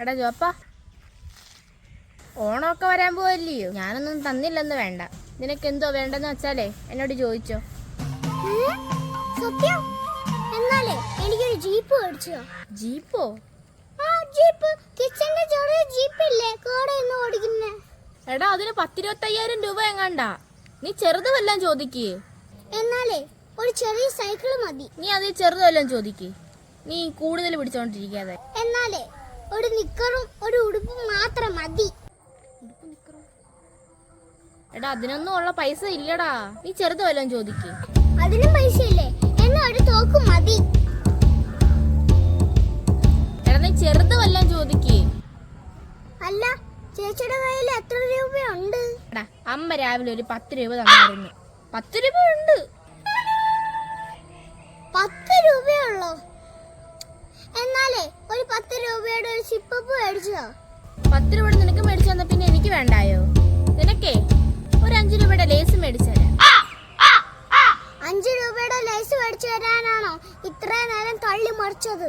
എടാ ജോപ്പ. ഓണമൊക്കെ വരാൻ പോവല്ലയോ? ഞാനൊന്നും തന്നില്ലെന്ന് വേണ്ട. നിനക്ക് എന്തോ വേണ്ടെന്ന് വെച്ചാലേ എന്നോട് ചോദിച്ചോ? സത്യം? എന്നാലേ എനിക്കൊരു ജീപ്പ് മേടിച്ചോ? ജീപ്പോ? ആ ജീപ്പ്. കിച്ചന്റെ ചെറിയ ജീപ്പില്ലേ? കോടെ ഇന്ന് ഓടിക്കുന്നേ? എടാ അതിന് പത്തിരുപത്തയ്യായിരം രൂപ എങ്ങാണ്ടാ? നീ ചെറുത് വല്ലതും ചോദിക്കേ. എന്നാലേ ഒരു ചെറിയ സൈക്കിൾ മതി. നീ അതിൽ ചെറുത് വല്ലതും ചോദിക്കേ. നീ കൂടുതൽ പിടിച്ചോണ്ടിരിക്കാതെ. എന്നാലേ ഒരു നിക്കറും ഒരു ഉടുപ്പും മാത്രം മതി. എടാ അതിനൊന്നും ഉള്ള പൈസ ഇല്ലടാ. നീ ചെറുത് വല്ലതും ചോദിക്ക്. അതിനും പൈസ ഇല്ലേ? എന്നാ ഒരു തോക്ക് മതി. എടാ നീ ചെറുത് വല്ലതും ചോദിക്ക്. അല്ല ചേച്ചിയുടെ കയ്യിൽ എത്ര രൂപയുണ്ട്? എടാ അമ്മ രാവിലെ ഒരു പത്ത് രൂപ തന്നായിരുന്നു. പത്ത് രൂപ ഉണ്ട് സിപ്പപ്പ് മേടിച്ചോ പത്ത് രൂപ നിനക്ക് മേടിച്ചു പിന്നെ എനിക്ക് വേണ്ടായോ? നിനക്കേ ഒരു അഞ്ചു രൂപയുടെ ലേസ് മേടിച്ചു അഞ്ച് രൂപയുടെ ലേസ് മേടിച്ചു തരാനാണോ ഇത്രയും നേരം തള്ളി മറിച്ചത്?